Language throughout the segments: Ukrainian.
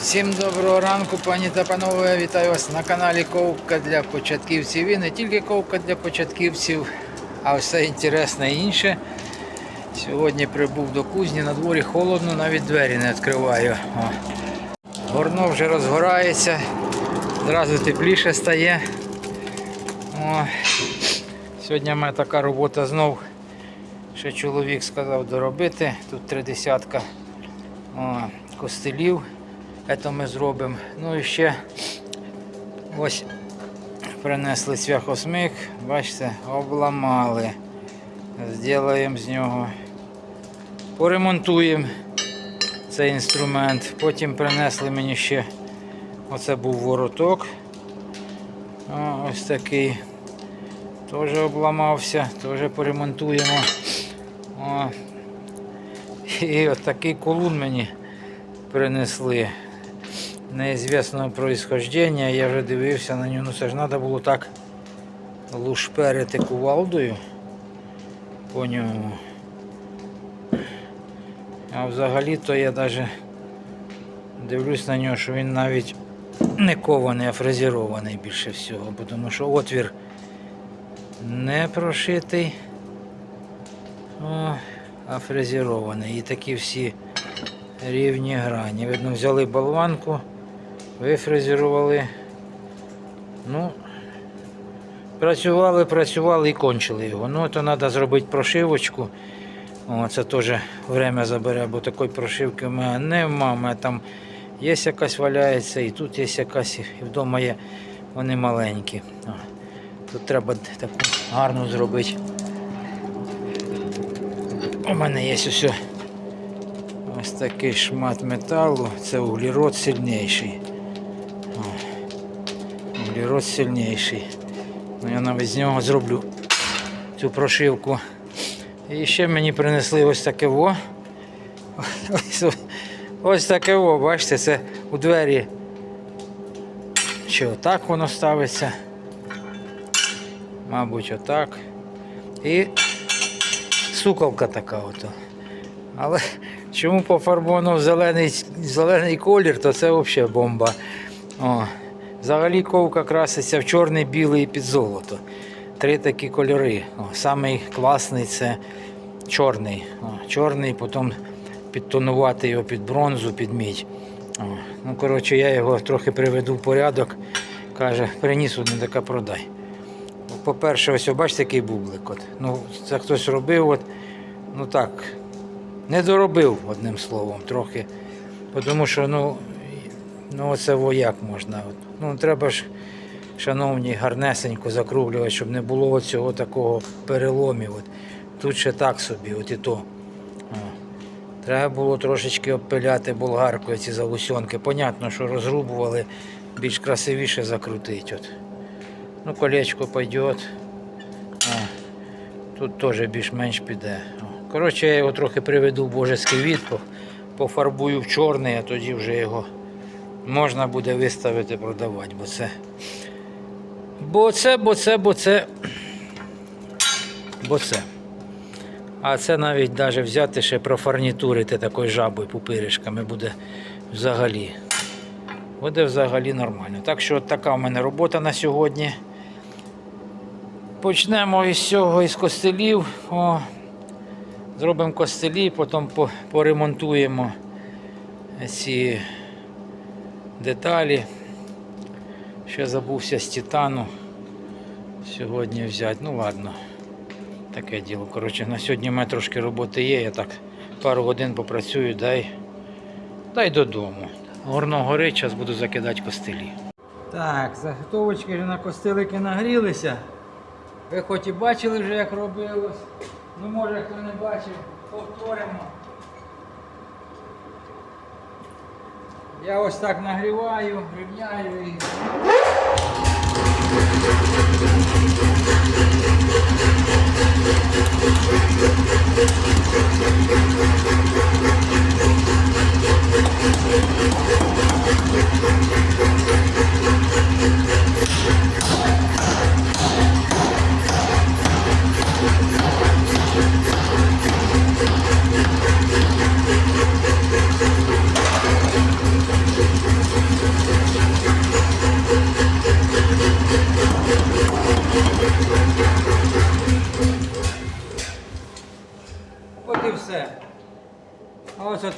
Всім доброго ранку, пані та панове. Вітаю вас на каналі Ковка для початківців. І не тільки ковка для початківців, а все інтересне інше. Сьогодні прибув до кузні, на дворі холодно, навіть двері не відкриваю. О. Горно вже розгорається, одразу тепліше стає. О. Сьогодні в мене така робота знов, що чоловік сказав доробити. Тут три десятка о, костелів. Це ми зробимо. Ну і ще ось принесли цвяхосмик, бачите, обламали. Зробимо з нього. Поремонтуємо цей інструмент. Потім принесли мені ще оце був вороток. О, ось такий. Теж обламався, теж поремонтуємо. О. І от такий колун мені принесли неізвісного происхождення. Я вже дивився на нього. Ну це ж треба було так лушперити кувалдою по ньому. А взагалі-то я навіть дивлюсь на нього, що він навіть не кований, а фрезерований більше всього, тому що отвір не прошитий, а фрезерований. І такі всі рівні грані. Видно, взяли болванку, вифрезерували. Ну, працювали, працювали і кончили його. Ну, то треба зробити прошивочку. О, це теж время забере, бо такої прошивки в мене нема. У мене там є якась валяється, і тут є якась, і вдома є вони маленькі. О, тут треба таку гарну зробити. У мене є ось ось такий шмат металу, це углерод сильніший. О, сильніший. Ну, я навіть з нього зроблю цю прошивку. І ще мені принесли ось таке во. Ось, ось таке во, бачите, це у двері. Чи отак воно ставиться? Мабуть, отак. І суколка така ото. Але чому пофарбовано в зелений, зелений колір, то це взагалі бомба. О, взагалі ковка краситься в чорний, білий і під золото. Три такі кольори. О, самий класний це чорний. О, чорний, потім підтонувати його під бронзу, під мідь. О, ну, коротше, я його трохи приведу в порядок. Каже, приніс одне таке продай. По-перше, ось бачите, який бублик. От. Ну, це хтось робив, от, ну так, не доробив, одним словом, трохи. Тому що, ну, ну оце вояк можна. От. Ну, треба ж, шановні, гарнесенько закруглювати, щоб не було цього такого переломів. От. Тут ще так собі, от і то. О. Треба було трошечки обпиляти болгаркою ці заусьонки. Понятно, що розрубували, більш красивіше закрутить. От. Ну, колечко пойдет. А, тут теж більш-менш піде. Коротше, я його трохи приведу в божеський від, пофарбую в чорний, а тоді вже його можна буде виставити, продавати, бо це. Бо це, бо це, бо це. Бо це. А це навіть навіть взяти ще профарнітурити такою жабою пупиришками буде взагалі. Буде взагалі нормально. Так що така в мене робота на сьогодні. Почнемо із цього із костелів. О, зробимо костелі, потім поремонтуємо ці деталі. Ще забувся з титану сьогодні взяти. Ну ладно, таке діло. Коротше, на сьогодні в мене трошки роботи є. Я так пару годин попрацюю, дай, дай додому. Горно горить, зараз буду закидати костелі. Так, заготовочки вже на костелики нагрілися. Ви хоч і бачили вже, як робилось. Ну, може, хто не бачив, повторимо. Я ось так нагріваю, рівняю і...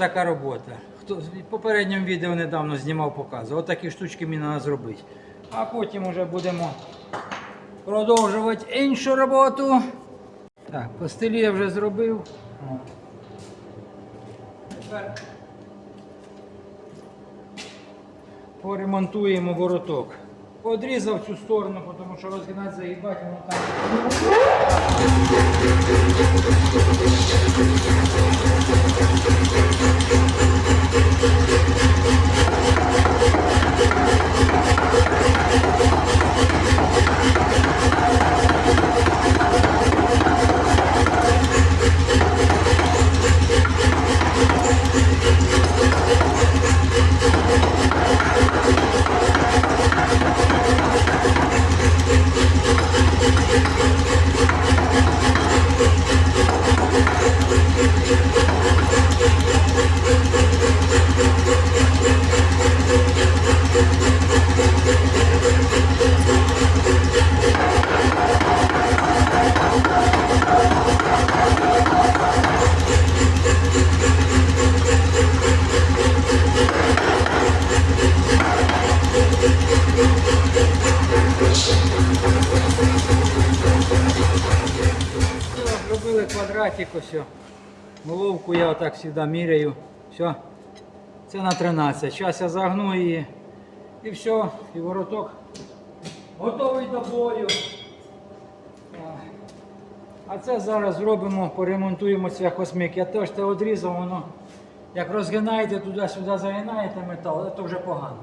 Така робота. Хто в попередньому відео недавно знімав, показував. Отакі штучки мені треба зробити. А потім вже будемо продовжувати іншу роботу. Так, постелі я вже зробив. Тепер поремонтуємо вороток. Подрізав цю сторону, тому що розгинати загибати, воно там. Зробили квадратик, ось. Головку я отак завжди міряю. Все. Це на 13. Зараз я загну її. І все, і вороток готовий до бою. А. Це зараз зробимо, поремонтуємо цвяхосмик. Я теж те одрізав, воно як розгинаєте туди-сюди, загинаєте метал, це вже погано.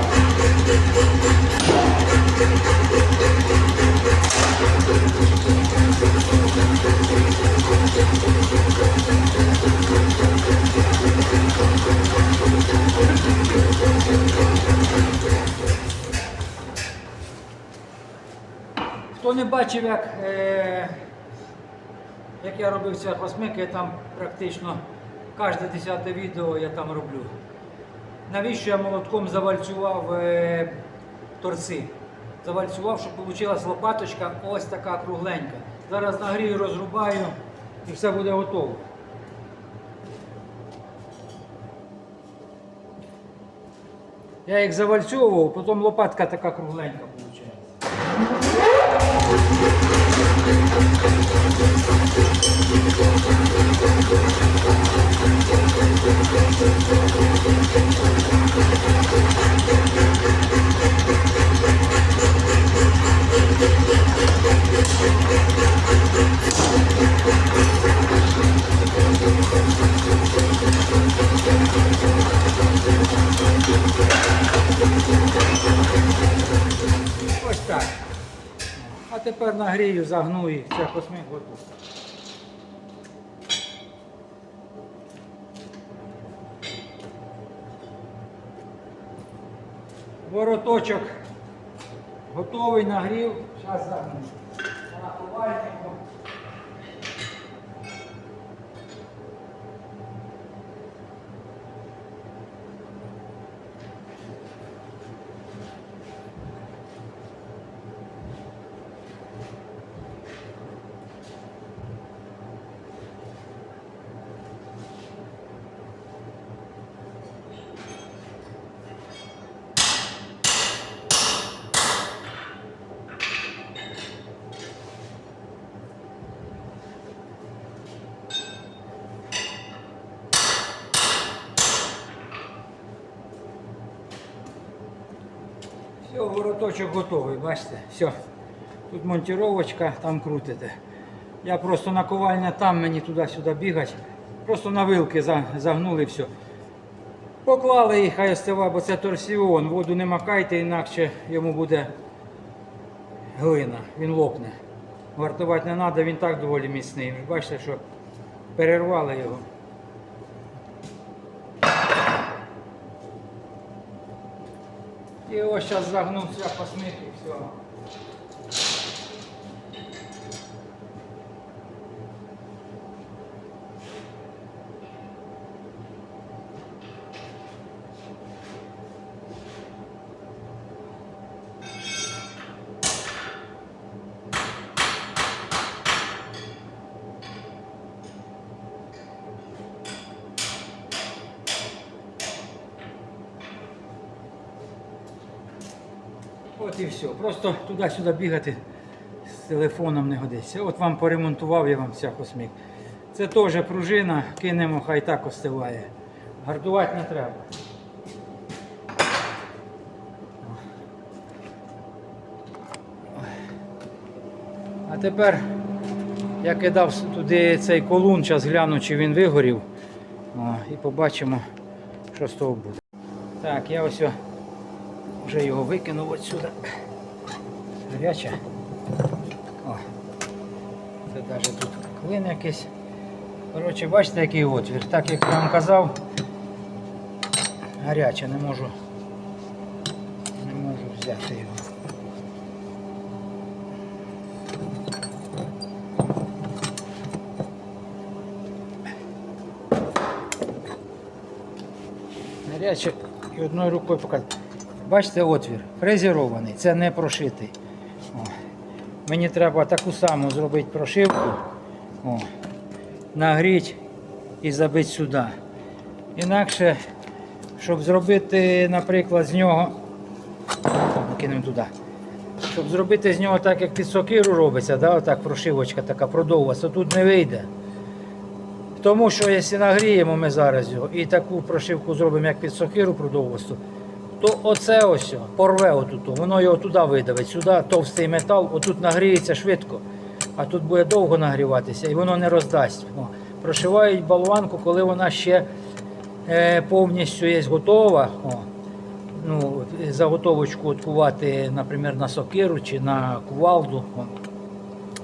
Не бачив, як, е, як я робив ці хосмики, там практично кожне десяте відео я там роблю. Навіщо я молотком завальцював е, торці? Завальцював, щоб вийшла лопаточка ось така кругленька. Зараз нагрію, розрубаю і все буде готово. Я їх завальцьовував, потім лопатка така кругленька виходить. go. Нагрію, загну їх, це космик готов. Вороточок готовий, нагрів. Зараз загну. Все, вороточок готовий, бачите, все. Тут монтировочка, там крутите. Я просто наковальня там мені туди-сюди бігать. Просто на вилки загнули все. Поклали їх, хай остива, бо це торсіон. Воду не макайте, інакше йому буде глина, він лопне. Вартувати не треба, він так доволі міцний. Бачите, що перервали його. І ось зараз загнувся по все. Просто туди-сюди бігати з телефоном не годиться. От вам поремонтував я вам ця космік. Це теж пружина, кинемо, хай так остиває. Гардувати не треба. А тепер я кидав туди цей колун, зараз гляну, чи він вигорів. О, і побачимо, що з того буде. Так, я ось вже його викинув отсюди. Гаряче. О, це навіть тут клин якийсь. Коротше, бачите, який отвір. Так як я вам казав, гаряче, не можу. Не можу взяти його. Гаряче і одною рукою показати. Бачите отвір, фрезерований, це не прошитий. О. Мені треба таку саму зробити прошивку, О. нагріти і забити сюди. Інакше, щоб зробити, наприклад, з нього, кинемо туди. Щоб зробити з нього так, як під сокиру робиться, да, отак прошивочка така продовга, тут не вийде. Тому що якщо нагріємо ми зараз його і таку прошивку зробимо, як під сокиру продовгосту, то оце ось порве отут, воно його туди видавить, сюди товстий метал, отут нагріється швидко, а тут буде довго нагріватися і воно не роздасть. Прошивають болванку, коли вона ще е, повністю є готова. О, ну, заготовочку от кувати, наприклад, на сокиру чи на кувалду. О,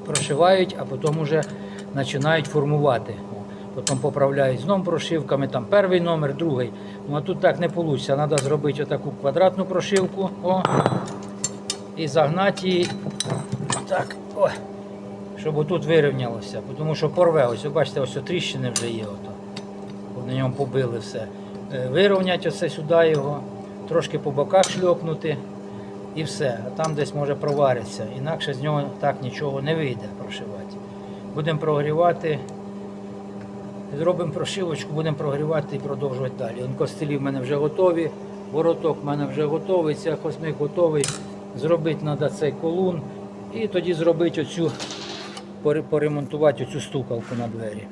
прошивають, а потім вже починають формувати. Потім поправляють знову прошивками, там перший номер, другий. Ну а тут так не вийде. Треба зробити отаку квадратну прошивку о, і загнати її отак, о, щоб отут вирівнялося. Тому що порве, ось ви бачите, ось тріщини вже є. Ото. На ньому побили все. Е, Вирівняти оце сюди його, трошки по боках шльопнути і все. А там десь може провариться. Інакше з нього так нічого не вийде прошивати. Будемо прогрівати. Зробимо прошивочку, будемо прогрівати і продовжувати далі. Он костелі в мене вже готові, вороток в мене вже готовий, ця хосник готовий. Зробити треба цей колун і тоді зробити оцю, поремонтувати оцю стукалку на двері.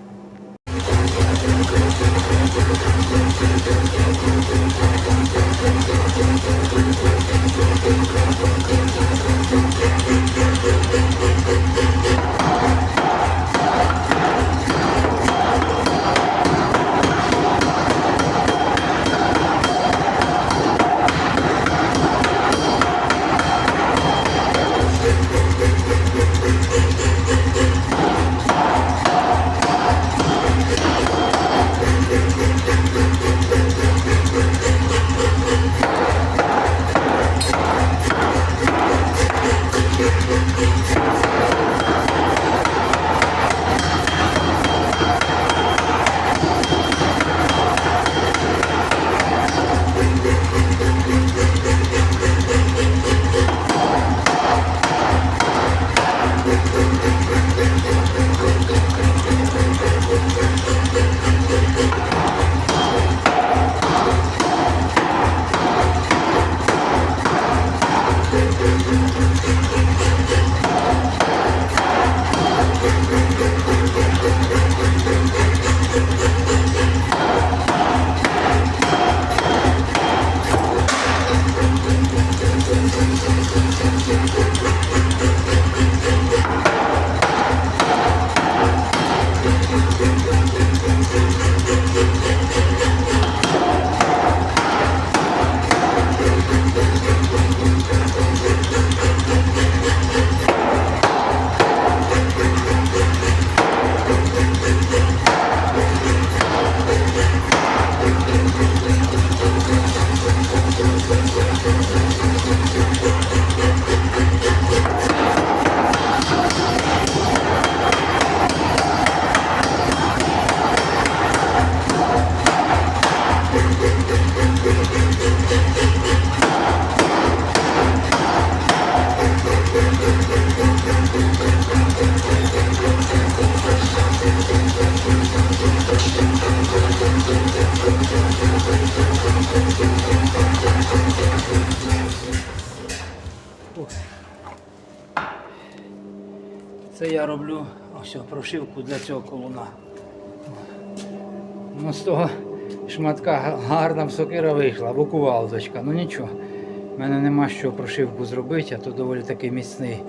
Я роблю ось прошивку для цього колуна. Ну, з того шматка гарна сокира вийшла, або кувалдочка. Ну нічого. У мене нема що прошивку зробити, а то доволі такий міцний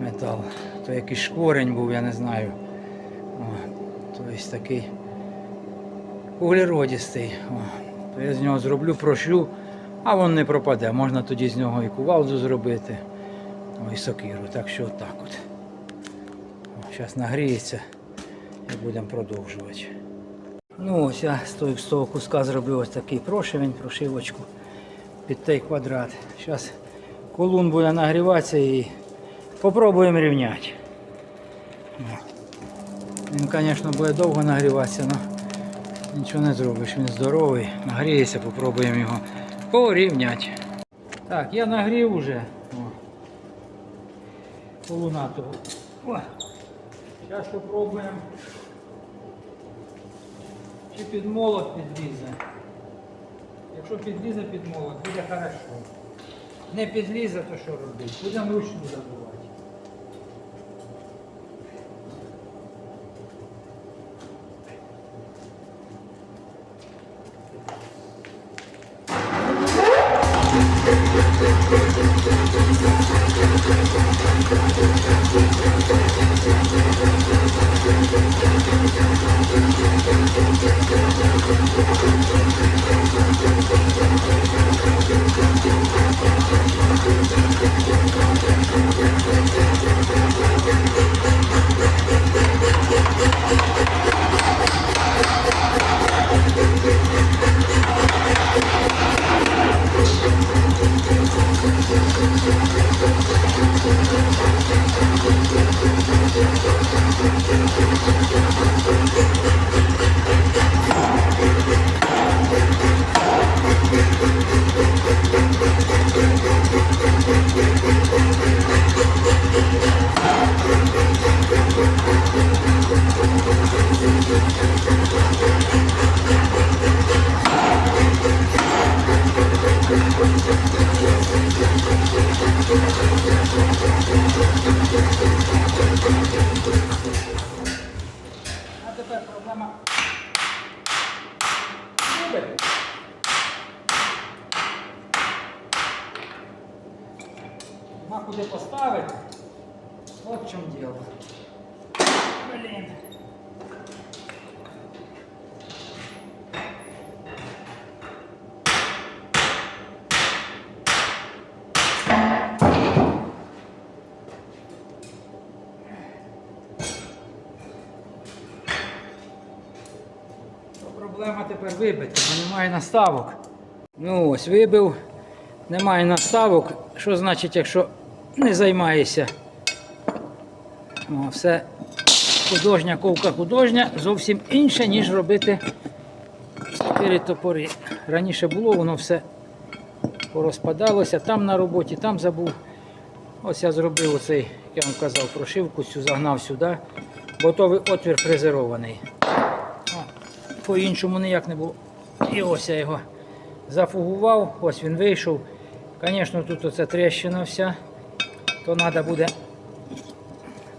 метал. То якийсь шкворень був, я не знаю. Тобто такий углеродістий. То я з нього зроблю, прошю, а він не пропаде. Можна тоді з нього і кувалду зробити, і сокиру. Так що отак от. Зараз нагріється і будемо продовжувати. Ну ось я з того, куска зроблю ось такий прошивень, прошивочку під той квадрат. Зараз колун буде нагріватися і попробуємо рівняти. Він, звісно, буде довго нагріватися, але нічого не зробиш. Він здоровий, нагріється, попробуємо його порівняти. Так, я нагрів уже. Колуна того. Зараз спробуємо. Чи під молот підлізе. Якщо підлізе під молот, буде добре. Не підлізе, то що робити? Будемо ручну забувати. Тепер проблема. Губи. Нема куди поставити. От в чому діло. Блін. То Проблема тепер вибити, бо немає наставок. Ну ось вибив, немає наставок. Що значить, якщо не займаєшся? О, все художня ковка художня зовсім інше, ніж робити чотири топори. Раніше було, воно все порозпадалося, там на роботі, там забув. Ось я зробив оцей, як я вам казав, прошивку, цю загнав сюди. Готовий отвір фрезерований. По-іншому ніяк не було. І ось я його зафугував, ось він вийшов. Звісно, тут оця тріщина вся, то треба буде.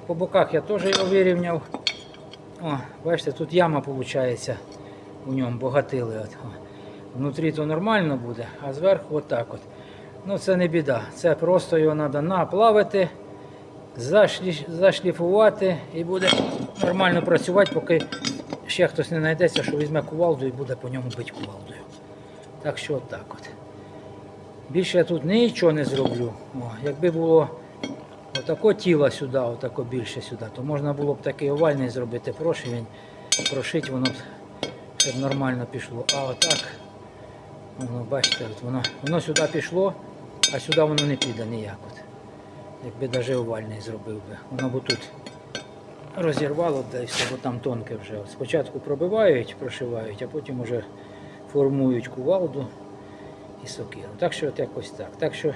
По боках я теж його вирівняв. О, бачите, тут яма виходить у ньому, богатили. От. Внутрі то нормально буде, а зверху отак от. Ну це не біда. Це просто його треба наплавити, зашліфувати і буде нормально працювати, поки ще хтось не знайдеться, що візьме кувалду і буде по ньому бити кувалдою. Так що отак от. Більше я тут нічого не зроблю. О, якби було отако тіло сюди, отако більше сюди, то можна було б такий овальний зробити прошивень, прошити, воно щоб нормально пішло. А отак, воно, бачите, от воно, воно сюди пішло, а сюди воно не піде ніяк. От. Якби навіть овальний зробив би. Воно б тут розірвало десь, бо там тонке вже. Спочатку пробивають, прошивають, а потім вже формують кувалду і сокиру. Так що от якось так. Так що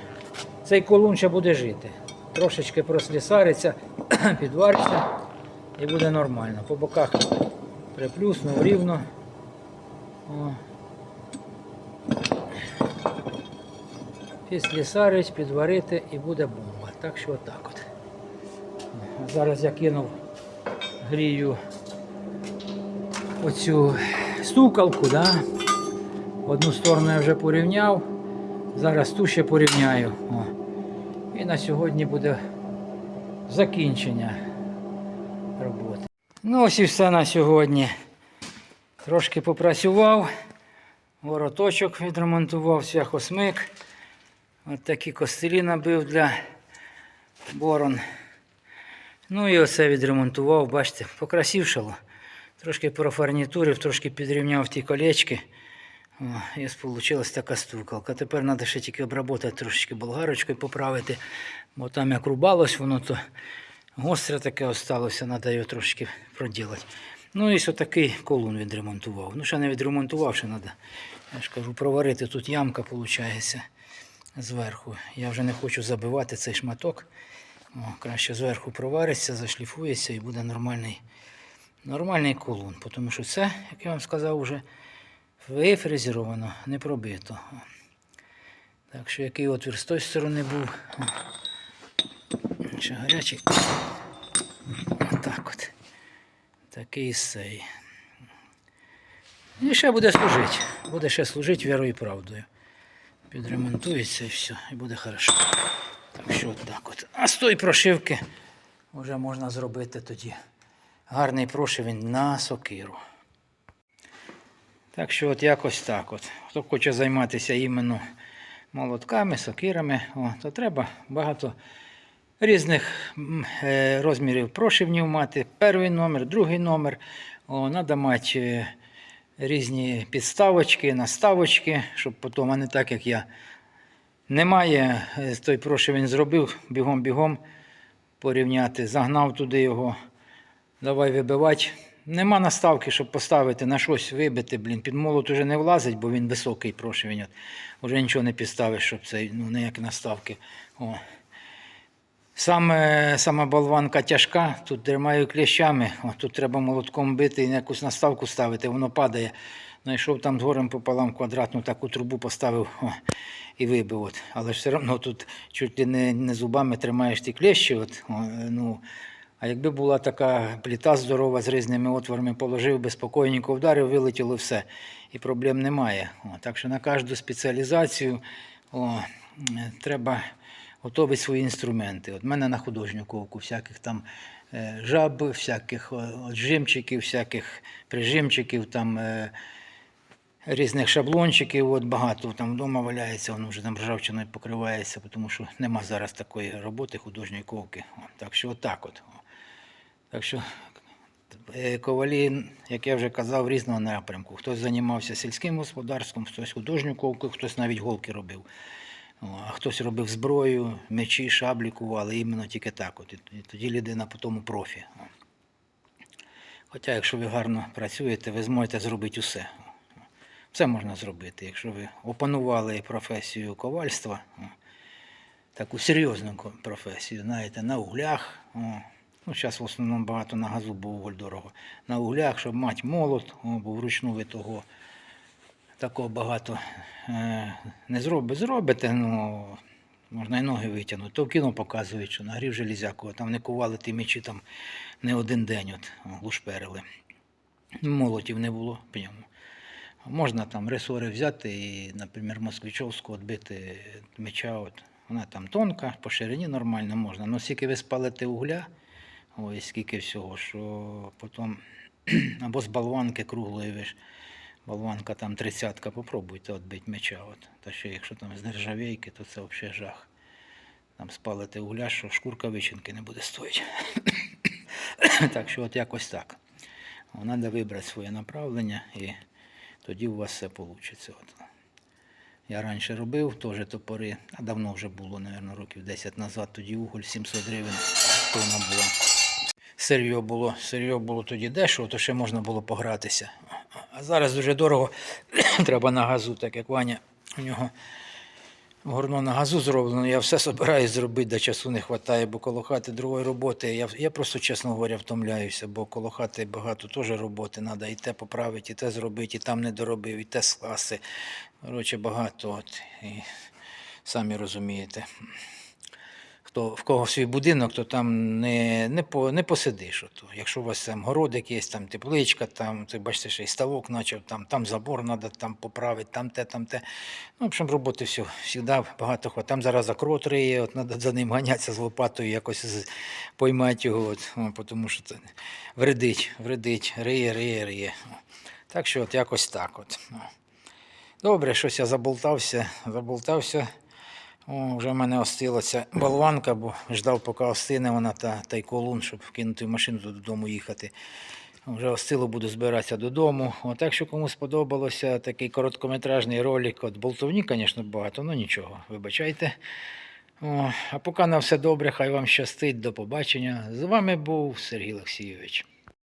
цей колун ще буде жити. Трошечки прослісариться, підвариться і буде нормально. По боках приплюснув рівно. О. Підслісарить, підварити і буде бомба. Так що отак от. Зараз я кинув, грію оцю стукалку, да? Одну сторону я вже порівняв, зараз ту ще порівняю. О. І на сьогодні буде закінчення роботи. Ну ось і все на сьогодні. Трошки попрацював, вороточок відремонтував, свяхосмик. От такі костелі набив для борон. Ну і оце відремонтував, бачите, покрасившало. Трошки профарнітурив, трошки підрівняв ті колечки. О, і вийшла така стукалка. Тепер треба ще тільки обробити трошечки болгарочкою поправити, бо там як рубалось, воно то гостре таке осталося, треба його трошки проділити. Ну і ось такий колун відремонтував. Ну, ще не відремонтував, ще треба. Я ж кажу, проварити тут ямка, виходить, зверху. Я вже не хочу забивати цей шматок. О, краще зверху провариться, зашліфується і буде нормальний, нормальний колун. Тому що це, як я вам сказав, вже вифрезеровано, не пробито. Так що який отвір з тої сторони був. Ще гарячий. Отак от. Такий сей. І ще буде служити. Буде ще служити вірою і правдою. Підремонтується і все, і буде хорошо. Так що так от. А з тої прошивки вже можна зробити тоді гарний прошивень на сокиру. Так що от якось так от. Хто хоче займатися іменно молотками, сокирами, о, то треба багато різних е, розмірів прошивнів мати. Перший номер, другий номер. О, Треба мати е, різні підставочки, наставочки, щоб потім, а не так як я. Немає, е, той прошивень зробив, бігом-бігом порівняти, загнав туди його, давай вибивати. Нема наставки, щоб поставити на щось вибити, блін. Під молот уже не влазить, бо він високий прошивень. Уже нічого не підставиш, щоб цей, ну, ніякі наставки. О. Саме, сама болванка тяжка, тут тримаю кліщами, О, тут треба молотком бити і якусь наставку ставити, воно падає. Знайшов там згорем пополам квадратну таку трубу поставив о, і вибив. От. Але ж все одно тут чуть ли не, не зубами тримаєш ті кліщі. От, о, ну, а якби була така пліта здорова з різними отворами, положив би спокійненько вдарив, вилетіло все. І проблем немає. О, так що на кожну спеціалізацію о, треба готові свої інструменти. От мене на художню ковку всяких там е, жаб, всяких жимчиків, всяких прижимчиків, там е, різних шаблончиків. От багато там вдома валяється, воно вже там ржавчиною покривається, тому що нема зараз такої роботи художньої ковки. Так що отак от. Так що е, ковалі, як я вже казав, різного напрямку. Хтось займався сільським господарством, хтось художню ковку, хтось навіть голки робив. А хтось робив зброю, мечі, шаблі кували, іменно тільки так. От. І тоді людина по тому профі. Хоча, якщо ви гарно працюєте, ви зможете зробити усе. Все можна зробити. Якщо ви опанували професію ковальства, таку серйозну професію, знаєте, на углях. Ну, зараз в основному багато на газу, бо уголь дорого. На углях, щоб мати молот, бо вручну ви того такого багато е, не зробите. Зробите, ну, можна і ноги витягнути. То в кіно показують, що нагрів железяку, там не кували ті мечі там не один день, от, лушперили. Молотів не було в ньому. Можна там ресори взяти і, наприклад, москвичовську відбити меча. От. Вона там тонка, по ширині нормально можна. Але скільки ви спалите угля, ой, скільки всього, що потім або з болванки круглої ви ж. Болванка там тридцятка, попробуйте відбити меча. От. Та ще якщо там з нержавійки, то це взагалі жах. Там спалите угля, що шкурка вичинки не буде стоїти. так що от якось так. Треба вибрати своє направлення і тоді у вас все вийде. От. Я раніше робив теж топори, а давно вже було, мабуть, років 10 назад, тоді уголь 700 гривень тонна була. Сир'йо було, сир'йо було тоді дешево, то ще можна було погратися. А зараз дуже дорого, треба на газу, так як Ваня у нього горно на газу зроблено. Я все збираюсь зробити, до часу не вистачає, бо коло хати другої роботи. Я, я просто, чесно говоря, втомляюся, бо коло хати багато теж роботи. Треба і те поправити, і те зробити, і там не доробив, і те скласти. Коротше, багато. От, і самі розумієте. Хто в кого свій будинок, то там не, не, по, не посидиш. Ото. Якщо у вас там городик є, там тепличка, там, ти бачите, ще й ставок почав, там, там забор треба там поправити, там те, там те. Ну, в общем, роботи все, завжди багато хватає. Там зараз акрот риє, от треба за ним ганятися з лопатою, якось поймати його, от, о, тому що це вредить, вредить, риє, риє, риє. Так що от якось так. От. Добре, щось я заболтався, заболтався. О, вже в мене остила ця болванка, бо ждав, поки остине вона та, та й колун, щоб кинути в машину додому їхати. Вже остило, буду збиратися додому. От, якщо кому сподобалося такий короткометражний ролик, от болтовні, звісно, багато, ну нічого, вибачайте. О, а поки на все добре, хай вам щастить, до побачення. З вами був Сергій Олексійович.